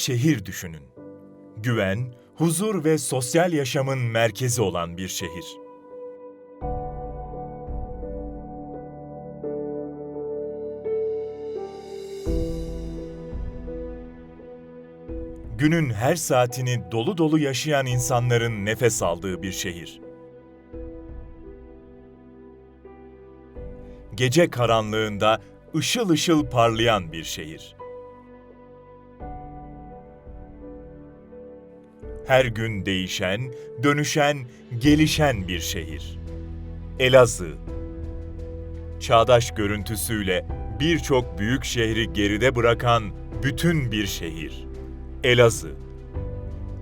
şehir düşünün. Güven, huzur ve sosyal yaşamın merkezi olan bir şehir. Günün her saatini dolu dolu yaşayan insanların nefes aldığı bir şehir. Gece karanlığında ışıl ışıl parlayan bir şehir. Her gün değişen, dönüşen, gelişen bir şehir. Elazığ. Çağdaş görüntüsüyle birçok büyük şehri geride bırakan bütün bir şehir. Elazığ.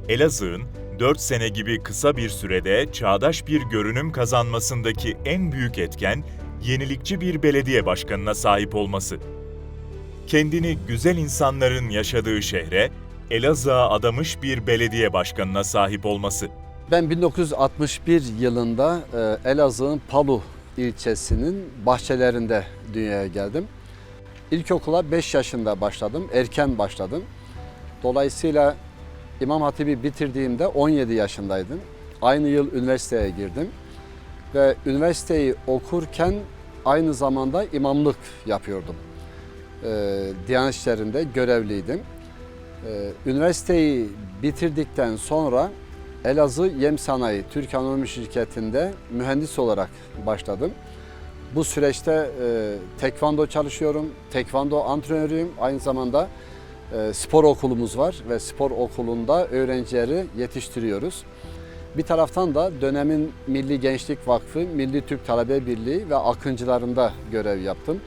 Elazığ'ın 4 sene gibi kısa bir sürede çağdaş bir görünüm kazanmasındaki en büyük etken yenilikçi bir belediye başkanına sahip olması. Kendini güzel insanların yaşadığı şehre Elazığ'a adamış bir belediye başkanına sahip olması. Ben 1961 yılında e, Elazığ'ın Palu ilçesinin bahçelerinde dünyaya geldim. İlkokula 5 yaşında başladım, erken başladım. Dolayısıyla İmam Hatip'i bitirdiğimde 17 yaşındaydım. Aynı yıl üniversiteye girdim. Ve üniversiteyi okurken aynı zamanda imamlık yapıyordum. Ee, Diyanet İşleri'nde görevliydim. Ee, üniversiteyi bitirdikten sonra Elazığ Yem Sanayi Türk Anomi Şirketi'nde mühendis olarak başladım. Bu süreçte e, tekvando çalışıyorum, tekvando antrenörüyüm. Aynı zamanda e, spor okulumuz var ve spor okulunda öğrencileri yetiştiriyoruz. Bir taraftan da dönemin Milli Gençlik Vakfı, Milli Türk Talebe Birliği ve Akıncılarında görev yaptım.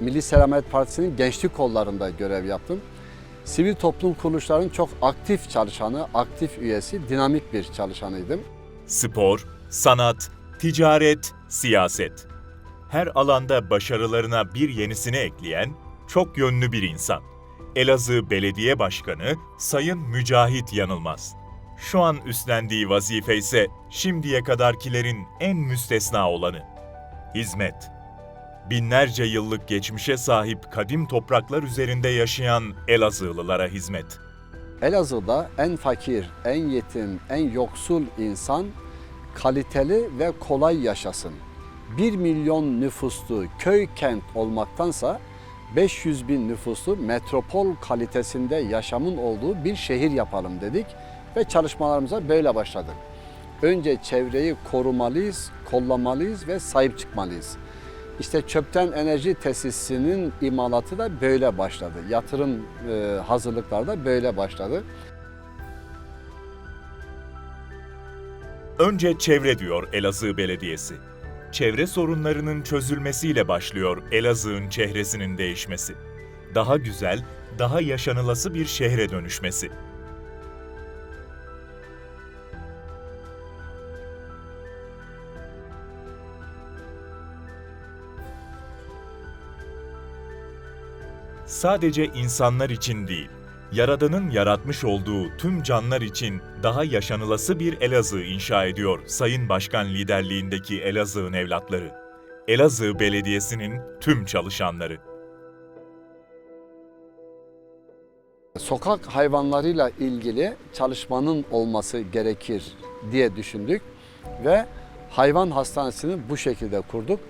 Milli Selamet Partisi'nin gençlik kollarında görev yaptım. Sivil toplum kuruluşlarının çok aktif çalışanı, aktif üyesi, dinamik bir çalışanıydım. Spor, sanat, ticaret, siyaset. Her alanda başarılarına bir yenisini ekleyen çok yönlü bir insan. Elazığ Belediye Başkanı Sayın Mücahit Yanılmaz. Şu an üstlendiği vazife ise şimdiye kadarkilerin en müstesna olanı. Hizmet. Binlerce yıllık geçmişe sahip kadim topraklar üzerinde yaşayan Elazığlılara hizmet. Elazığ'da en fakir, en yetim, en yoksul insan kaliteli ve kolay yaşasın. 1 milyon nüfuslu köy kent olmaktansa 500 bin nüfuslu metropol kalitesinde yaşamın olduğu bir şehir yapalım dedik ve çalışmalarımıza böyle başladık. Önce çevreyi korumalıyız, kollamalıyız ve sahip çıkmalıyız. İşte çöpten enerji tesisinin imalatı da böyle başladı. Yatırım e, hazırlıkları da böyle başladı. Önce çevre diyor Elazığ Belediyesi. Çevre sorunlarının çözülmesiyle başlıyor Elazığ'ın çehresinin değişmesi. Daha güzel, daha yaşanılası bir şehre dönüşmesi. Sadece insanlar için değil, Yaradan'ın yaratmış olduğu tüm canlar için daha yaşanılası bir Elazığ inşa ediyor Sayın Başkan liderliğindeki Elazığ'ın evlatları. Elazığ Belediyesi'nin tüm çalışanları. Sokak hayvanlarıyla ilgili çalışmanın olması gerekir diye düşündük ve hayvan hastanesini bu şekilde kurduk.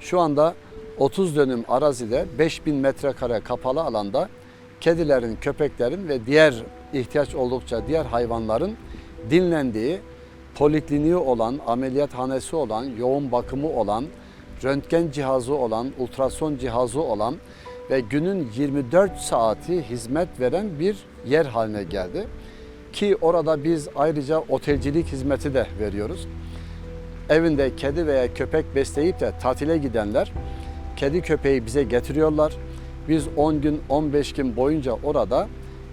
Şu anda 30 dönüm arazide 5000 metrekare kapalı alanda kedilerin, köpeklerin ve diğer ihtiyaç oldukça diğer hayvanların dinlendiği, polikliniği olan, ameliyathanesi olan, yoğun bakımı olan, röntgen cihazı olan, ultrason cihazı olan ve günün 24 saati hizmet veren bir yer haline geldi. Ki orada biz ayrıca otelcilik hizmeti de veriyoruz. Evinde kedi veya köpek besleyip de tatile gidenler kedi köpeği bize getiriyorlar. Biz 10 gün 15 gün boyunca orada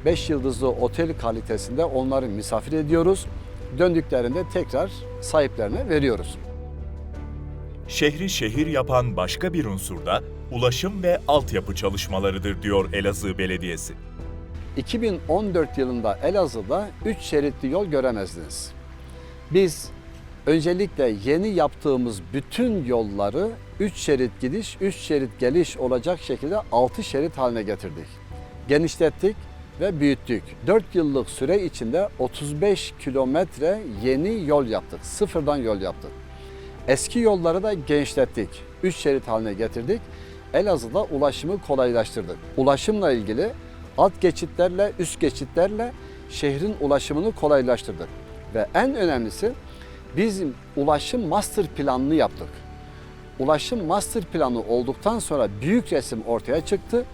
5 yıldızlı otel kalitesinde onları misafir ediyoruz. Döndüklerinde tekrar sahiplerine veriyoruz. Şehri şehir yapan başka bir unsur da ulaşım ve altyapı çalışmalarıdır diyor Elazığ Belediyesi. 2014 yılında Elazığ'da 3 şeritli yol göremezdiniz. Biz öncelikle yeni yaptığımız bütün yolları 3 şerit gidiş, 3 şerit geliş olacak şekilde 6 şerit haline getirdik. Genişlettik ve büyüttük. 4 yıllık süre içinde 35 kilometre yeni yol yaptık. Sıfırdan yol yaptık. Eski yolları da genişlettik. 3 şerit haline getirdik. Elazığ'da ulaşımı kolaylaştırdık. Ulaşımla ilgili alt geçitlerle, üst geçitlerle şehrin ulaşımını kolaylaştırdık. Ve en önemlisi bizim ulaşım master planını yaptık. Ulaşım master planı olduktan sonra büyük resim ortaya çıktı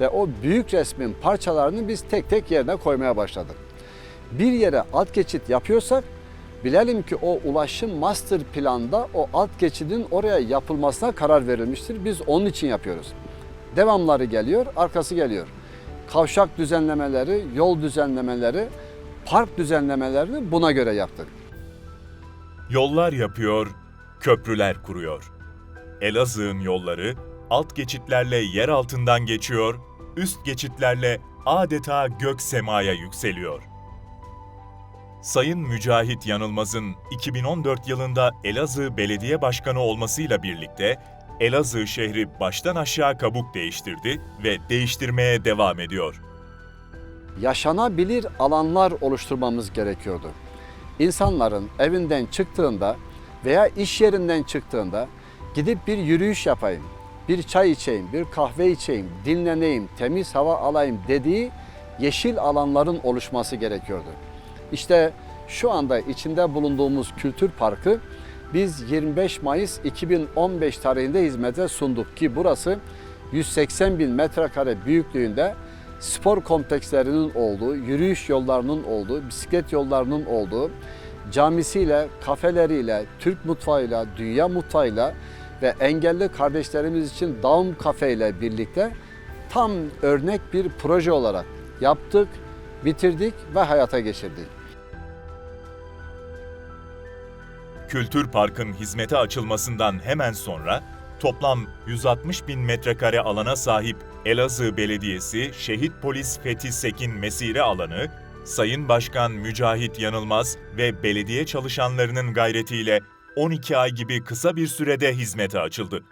ve o büyük resmin parçalarını biz tek tek yerine koymaya başladık. Bir yere alt geçit yapıyorsak bilelim ki o ulaşım master planda o alt geçidin oraya yapılmasına karar verilmiştir. Biz onun için yapıyoruz. Devamları geliyor, arkası geliyor. Kavşak düzenlemeleri, yol düzenlemeleri, park düzenlemelerini buna göre yaptık. Yollar yapıyor, köprüler kuruyor. Elazığ'ın yolları alt geçitlerle yer altından geçiyor, üst geçitlerle adeta gök semaya yükseliyor. Sayın Mücahit Yanılmaz'ın 2014 yılında Elazığ Belediye Başkanı olmasıyla birlikte Elazığ şehri baştan aşağı kabuk değiştirdi ve değiştirmeye devam ediyor. yaşanabilir alanlar oluşturmamız gerekiyordu. İnsanların evinden çıktığında veya iş yerinden çıktığında gidip bir yürüyüş yapayım, bir çay içeyim, bir kahve içeyim, dinleneyim, temiz hava alayım dediği yeşil alanların oluşması gerekiyordu. İşte şu anda içinde bulunduğumuz kültür parkı biz 25 Mayıs 2015 tarihinde hizmete sunduk ki burası 180 bin metrekare büyüklüğünde spor komplekslerinin olduğu, yürüyüş yollarının olduğu, bisiklet yollarının olduğu, camisiyle, kafeleriyle, Türk mutfağıyla, dünya mutfağıyla ve engelli kardeşlerimiz için Daum Cafe ile birlikte tam örnek bir proje olarak yaptık, bitirdik ve hayata geçirdik. Kültür Park'ın hizmete açılmasından hemen sonra toplam 160 bin metrekare alana sahip Elazığ Belediyesi Şehit Polis Fethi Sekin Mesire alanı, Sayın Başkan Mücahit Yanılmaz ve belediye çalışanlarının gayretiyle 12 ay gibi kısa bir sürede hizmete açıldı.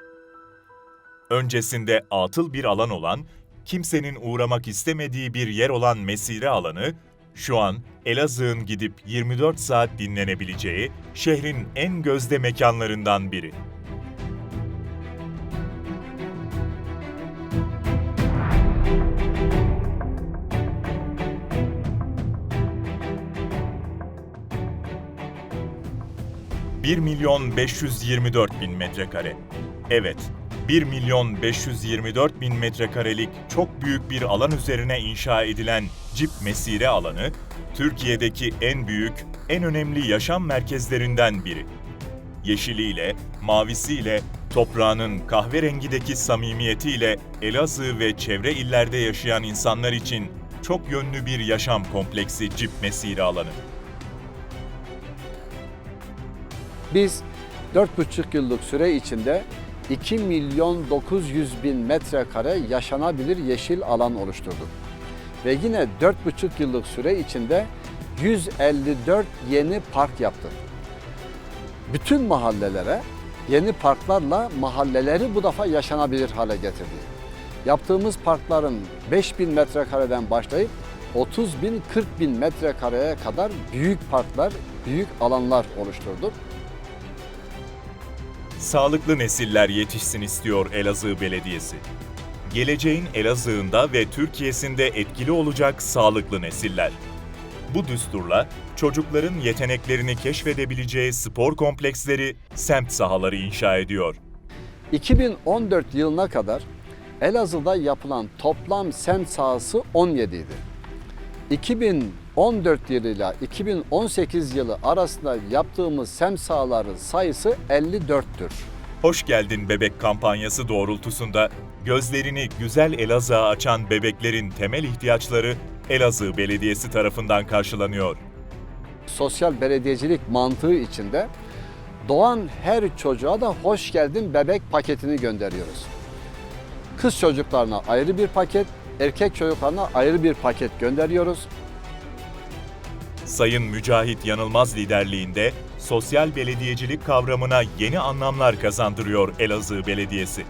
Öncesinde atıl bir alan olan, kimsenin uğramak istemediği bir yer olan Mesire alanı, şu an Elazığ'ın gidip 24 saat dinlenebileceği şehrin en gözde mekanlarından biri. ...1 milyon 524 bin metrekare. Evet, 1 milyon 524 bin metrekarelik çok büyük bir alan üzerine inşa edilen Cip Mesire alanı, Türkiye'deki en büyük, en önemli yaşam merkezlerinden biri. Yeşiliyle, mavisiyle, toprağının kahverengideki samimiyetiyle Elazığ ve çevre illerde yaşayan insanlar için çok yönlü bir yaşam kompleksi Cip Mesire alanı. Biz 4,5 yıllık süre içinde 2 milyon 900 bin metrekare yaşanabilir yeşil alan oluşturduk. Ve yine 4,5 yıllık süre içinde 154 yeni park yaptık. Bütün mahallelere yeni parklarla mahalleleri bu defa yaşanabilir hale getirdik. Yaptığımız parkların 5 bin metrekareden başlayıp 30 bin 40 bin metrekareye kadar büyük parklar, büyük alanlar oluşturduk. Sağlıklı nesiller yetişsin istiyor Elazığ Belediyesi. Geleceğin Elazığ'ında ve Türkiye'sinde etkili olacak sağlıklı nesiller. Bu düsturla çocukların yeteneklerini keşfedebileceği spor kompleksleri, semt sahaları inşa ediyor. 2014 yılına kadar Elazığ'da yapılan toplam semt sahası 17 idi. 2014 yılıyla 2018 yılı arasında yaptığımız semt sahaların sayısı 54'tür. Hoş geldin bebek kampanyası doğrultusunda gözlerini güzel Elazığ'a açan bebeklerin temel ihtiyaçları Elazığ Belediyesi tarafından karşılanıyor. Sosyal belediyecilik mantığı içinde doğan her çocuğa da hoş geldin bebek paketini gönderiyoruz. Kız çocuklarına ayrı bir paket, erkek çocuklarına ayrı bir paket gönderiyoruz. Sayın Mücahit Yanılmaz liderliğinde sosyal belediyecilik kavramına yeni anlamlar kazandırıyor Elazığ Belediyesi.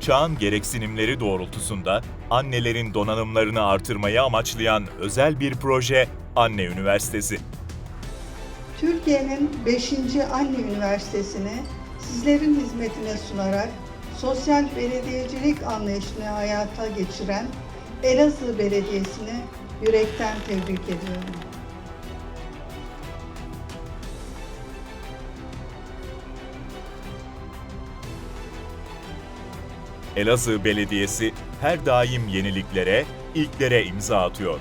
çağın gereksinimleri doğrultusunda annelerin donanımlarını artırmayı amaçlayan özel bir proje Anne Üniversitesi. Türkiye'nin 5. Anne Üniversitesi'ni sizlerin hizmetine sunarak sosyal belediyecilik anlayışını hayata geçiren Elazığ Belediyesi'ni yürekten tebrik ediyorum. Elazığ Belediyesi her daim yeniliklere, ilklere imza atıyor.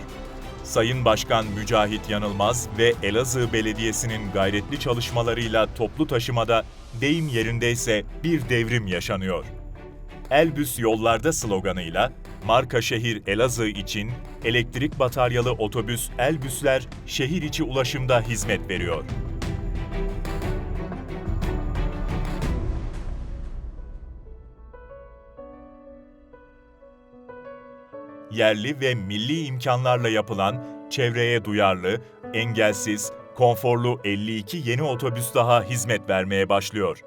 Sayın Başkan Mücahit Yanılmaz ve Elazığ Belediyesi'nin gayretli çalışmalarıyla toplu taşımada deyim yerindeyse bir devrim yaşanıyor. Elbüs yollarda sloganıyla marka şehir Elazığ için elektrik bataryalı otobüs Elbüsler şehir içi ulaşımda hizmet veriyor. Yerli ve milli imkanlarla yapılan, çevreye duyarlı, engelsiz, konforlu 52 yeni otobüs daha hizmet vermeye başlıyor.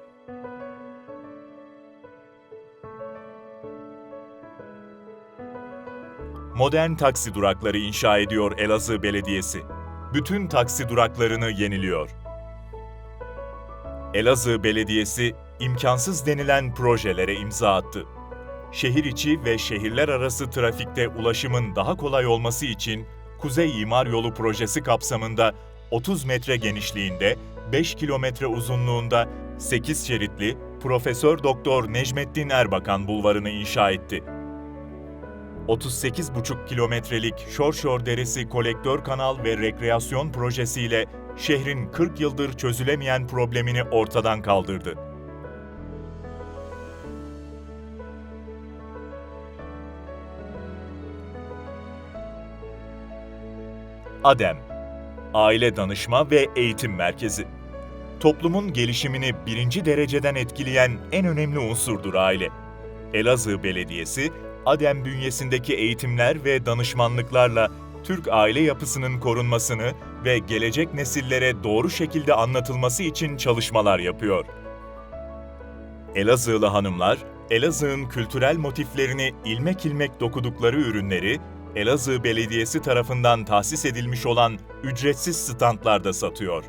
Modern taksi durakları inşa ediyor Elazığ Belediyesi. Bütün taksi duraklarını yeniliyor. Elazığ Belediyesi imkansız denilen projelere imza attı şehir içi ve şehirler arası trafikte ulaşımın daha kolay olması için Kuzey İmar Yolu projesi kapsamında 30 metre genişliğinde, 5 kilometre uzunluğunda 8 şeritli Profesör Doktor Necmettin Erbakan Bulvarı'nı inşa etti. 38,5 kilometrelik Şorşor Deresi kolektör kanal ve rekreasyon projesiyle şehrin 40 yıldır çözülemeyen problemini ortadan kaldırdı. ADEM Aile Danışma ve Eğitim Merkezi Toplumun gelişimini birinci dereceden etkileyen en önemli unsurdur aile. Elazığ Belediyesi, ADEM bünyesindeki eğitimler ve danışmanlıklarla Türk aile yapısının korunmasını ve gelecek nesillere doğru şekilde anlatılması için çalışmalar yapıyor. Elazığlı hanımlar, Elazığ'ın kültürel motiflerini ilmek ilmek dokudukları ürünleri Elazığ Belediyesi tarafından tahsis edilmiş olan ücretsiz standlarda satıyor.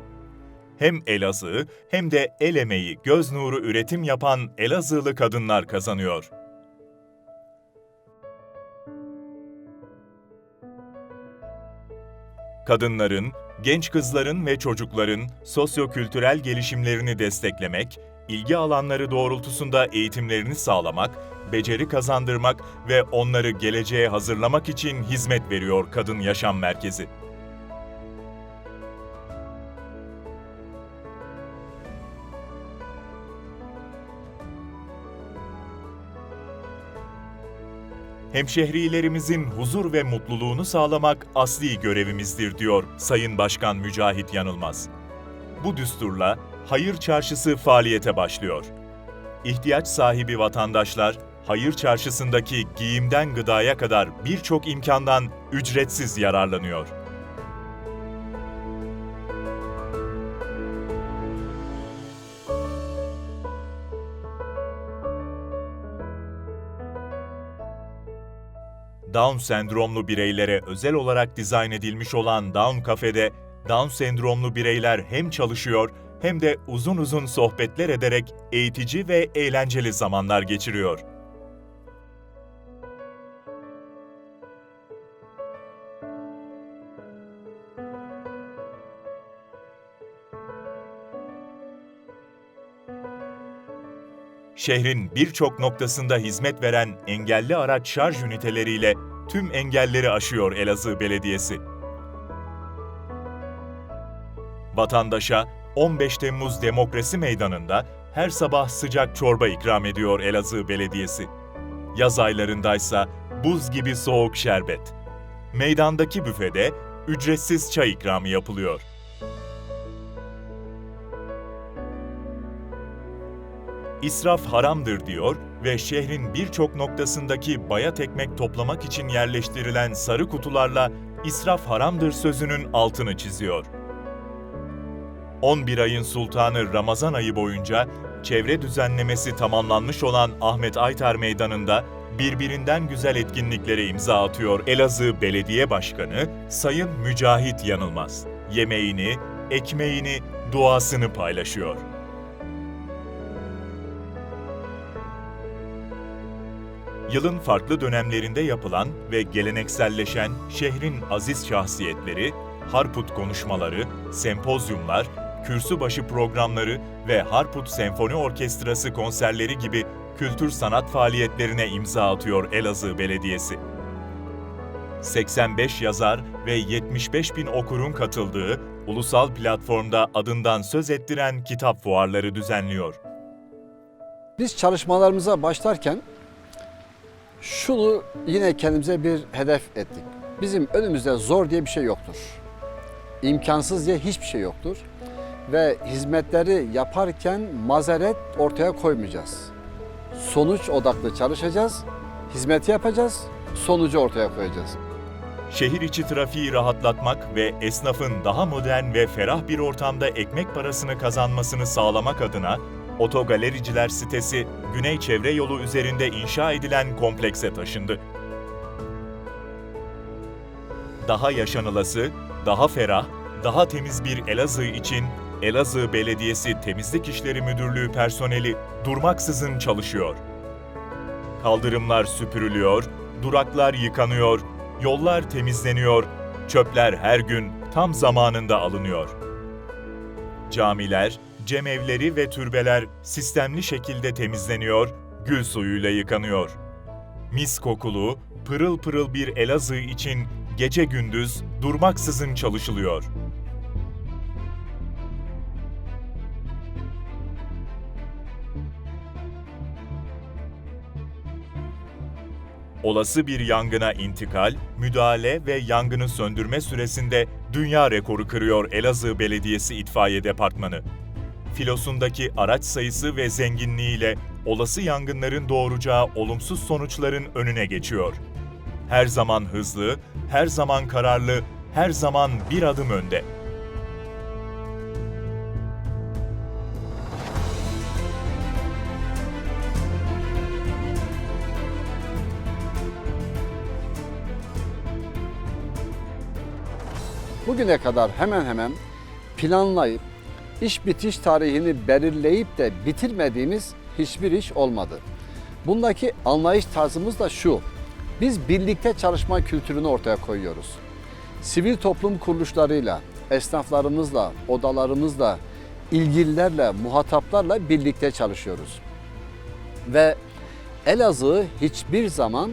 Hem Elazığ hem de el emeği, göz nuru üretim yapan Elazığlı kadınlar kazanıyor. Kadınların, genç kızların ve çocukların sosyo-kültürel gelişimlerini desteklemek, ilgi alanları doğrultusunda eğitimlerini sağlamak, beceri kazandırmak ve onları geleceğe hazırlamak için hizmet veriyor Kadın Yaşam Merkezi. Hemşehrilerimizin huzur ve mutluluğunu sağlamak asli görevimizdir diyor Sayın Başkan Mücahit Yanılmaz. Bu düsturla Hayır Çarşısı faaliyete başlıyor. İhtiyaç sahibi vatandaşlar Hayır Çarşısı'ndaki giyimden gıdaya kadar birçok imkandan ücretsiz yararlanıyor. Down sendromlu bireylere özel olarak dizayn edilmiş olan Down Cafe'de Down sendromlu bireyler hem çalışıyor hem de uzun uzun sohbetler ederek eğitici ve eğlenceli zamanlar geçiriyor. Şehrin birçok noktasında hizmet veren engelli araç şarj üniteleriyle tüm engelleri aşıyor Elazığ Belediyesi. Vatandaşa 15 Temmuz Demokrasi Meydanı'nda her sabah sıcak çorba ikram ediyor Elazığ Belediyesi. Yaz aylarındaysa buz gibi soğuk şerbet. Meydandaki büfede ücretsiz çay ikramı yapılıyor. İsraf haramdır diyor ve şehrin birçok noktasındaki bayat ekmek toplamak için yerleştirilen sarı kutularla israf haramdır sözünün altını çiziyor. 11 ayın sultanı Ramazan ayı boyunca çevre düzenlemesi tamamlanmış olan Ahmet Aytar Meydanı'nda birbirinden güzel etkinliklere imza atıyor Elazığ Belediye Başkanı Sayın Mücahit Yanılmaz. Yemeğini, ekmeğini, duasını paylaşıyor. Yılın farklı dönemlerinde yapılan ve gelenekselleşen şehrin aziz şahsiyetleri, Harput konuşmaları, sempozyumlar, kürsübaşı programları ve Harput Senfoni Orkestrası konserleri gibi kültür sanat faaliyetlerine imza atıyor Elazığ Belediyesi. 85 yazar ve 75 bin okurun katıldığı ulusal platformda adından söz ettiren kitap fuarları düzenliyor. Biz çalışmalarımıza başlarken şunu yine kendimize bir hedef ettik. Bizim önümüzde zor diye bir şey yoktur. İmkansız diye hiçbir şey yoktur. Ve hizmetleri yaparken mazeret ortaya koymayacağız. Sonuç odaklı çalışacağız, hizmeti yapacağız, sonucu ortaya koyacağız. Şehir içi trafiği rahatlatmak ve esnafın daha modern ve ferah bir ortamda ekmek parasını kazanmasını sağlamak adına Otogalericiler sitesi Güney Çevre Yolu üzerinde inşa edilen komplekse taşındı. Daha yaşanılası, daha ferah, daha temiz bir Elazığ için Elazığ Belediyesi Temizlik İşleri Müdürlüğü personeli durmaksızın çalışıyor. Kaldırımlar süpürülüyor, duraklar yıkanıyor, yollar temizleniyor, çöpler her gün tam zamanında alınıyor. Camiler, cemevleri ve türbeler sistemli şekilde temizleniyor, gül suyuyla yıkanıyor. Mis kokulu, pırıl pırıl bir Elazığ için gece gündüz durmaksızın çalışılıyor. Olası bir yangına intikal, müdahale ve yangını söndürme süresinde dünya rekoru kırıyor Elazığ Belediyesi İtfaiye Departmanı. Filosundaki araç sayısı ve zenginliğiyle olası yangınların doğuracağı olumsuz sonuçların önüne geçiyor. Her zaman hızlı, her zaman kararlı, her zaman bir adım önde. Bugüne kadar hemen hemen planlayıp iş bitiş tarihini belirleyip de bitirmediğimiz hiçbir iş olmadı. Bundaki anlayış tarzımız da şu. Biz birlikte çalışma kültürünü ortaya koyuyoruz. Sivil toplum kuruluşlarıyla, esnaflarımızla, odalarımızla, ilgililerle, muhataplarla birlikte çalışıyoruz. Ve Elazığ'ı hiçbir zaman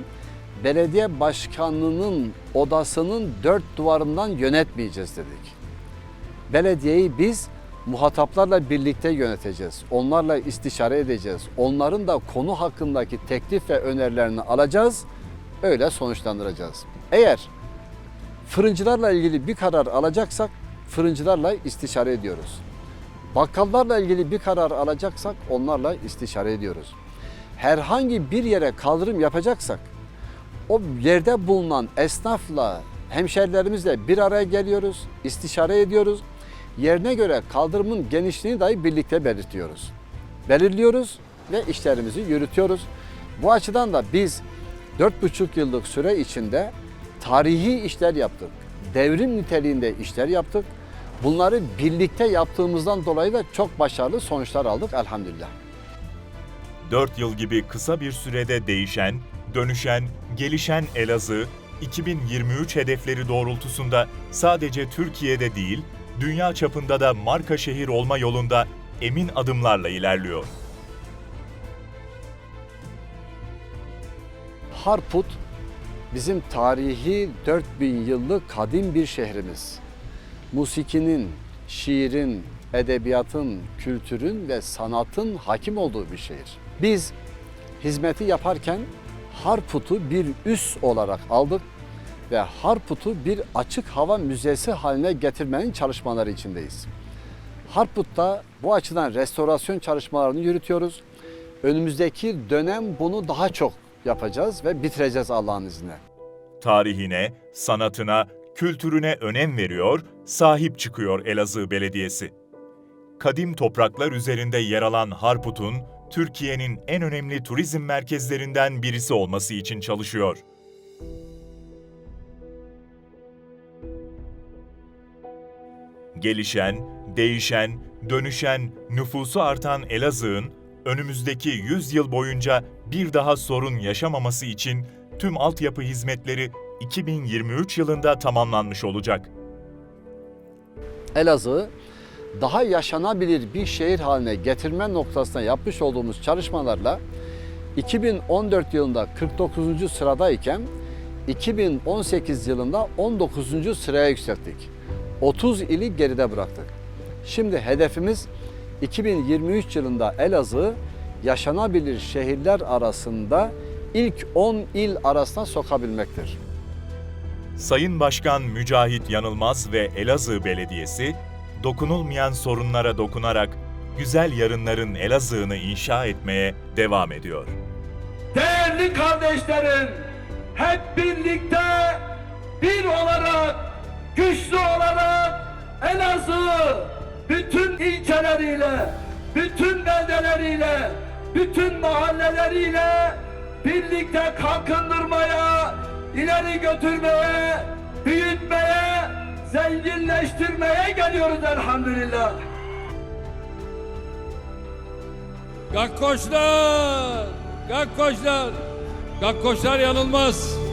belediye başkanının odasının dört duvarından yönetmeyeceğiz dedik. Belediyeyi biz muhataplarla birlikte yöneteceğiz. Onlarla istişare edeceğiz. Onların da konu hakkındaki teklif ve önerilerini alacağız. Öyle sonuçlandıracağız. Eğer fırıncılarla ilgili bir karar alacaksak fırıncılarla istişare ediyoruz. Bakkallarla ilgili bir karar alacaksak onlarla istişare ediyoruz. Herhangi bir yere kaldırım yapacaksak o yerde bulunan esnafla, hemşerilerimizle bir araya geliyoruz, istişare ediyoruz. Yerine göre kaldırımın genişliğini dahi birlikte belirtiyoruz. Belirliyoruz ve işlerimizi yürütüyoruz. Bu açıdan da biz 4,5 yıllık süre içinde tarihi işler yaptık. Devrim niteliğinde işler yaptık. Bunları birlikte yaptığımızdan dolayı da çok başarılı sonuçlar aldık elhamdülillah. 4 yıl gibi kısa bir sürede değişen, dönüşen, gelişen Elazığ, 2023 hedefleri doğrultusunda sadece Türkiye'de değil, dünya çapında da marka şehir olma yolunda emin adımlarla ilerliyor. Harput bizim tarihi 4000 yıllık kadim bir şehrimiz. Musikinin, şiirin, edebiyatın, kültürün ve sanatın hakim olduğu bir şehir. Biz hizmeti yaparken Harput'u bir üs olarak aldık ve Harput'u bir açık hava müzesi haline getirmenin çalışmaları içindeyiz. Harput'ta bu açıdan restorasyon çalışmalarını yürütüyoruz. Önümüzdeki dönem bunu daha çok yapacağız ve bitireceğiz Allah'ın izniyle. Tarihine, sanatına, kültürüne önem veriyor, sahip çıkıyor Elazığ Belediyesi. kadim topraklar üzerinde yer alan Harput'un, Türkiye'nin en önemli turizm merkezlerinden birisi olması için çalışıyor. Gelişen, değişen, dönüşen, nüfusu artan Elazığ'ın önümüzdeki 100 yıl boyunca bir daha sorun yaşamaması için tüm altyapı hizmetleri 2023 yılında tamamlanmış olacak. Elazığ'ı daha yaşanabilir bir şehir haline getirme noktasına yapmış olduğumuz çalışmalarla 2014 yılında 49. sıradayken 2018 yılında 19. sıraya yükselttik. 30 ili geride bıraktık. Şimdi hedefimiz 2023 yılında Elazığ'ı yaşanabilir şehirler arasında ilk 10 il arasına sokabilmektir. Sayın Başkan Mücahit Yanılmaz ve Elazığ Belediyesi, dokunulmayan sorunlara dokunarak güzel yarınların Elazığ'ını inşa etmeye devam ediyor. Değerli kardeşlerim, hep birlikte bir olarak, güçlü olarak Elazığ bütün ilçeleriyle, bütün beldeleriyle, bütün mahalleleriyle birlikte kalkındırmaya, ileri götürmeye, büyütmeye, zenginleştirmeye geliyoruz elhamdülillah. Gakkoşlar! Gakkoşlar! Gakkoşlar yanılmaz.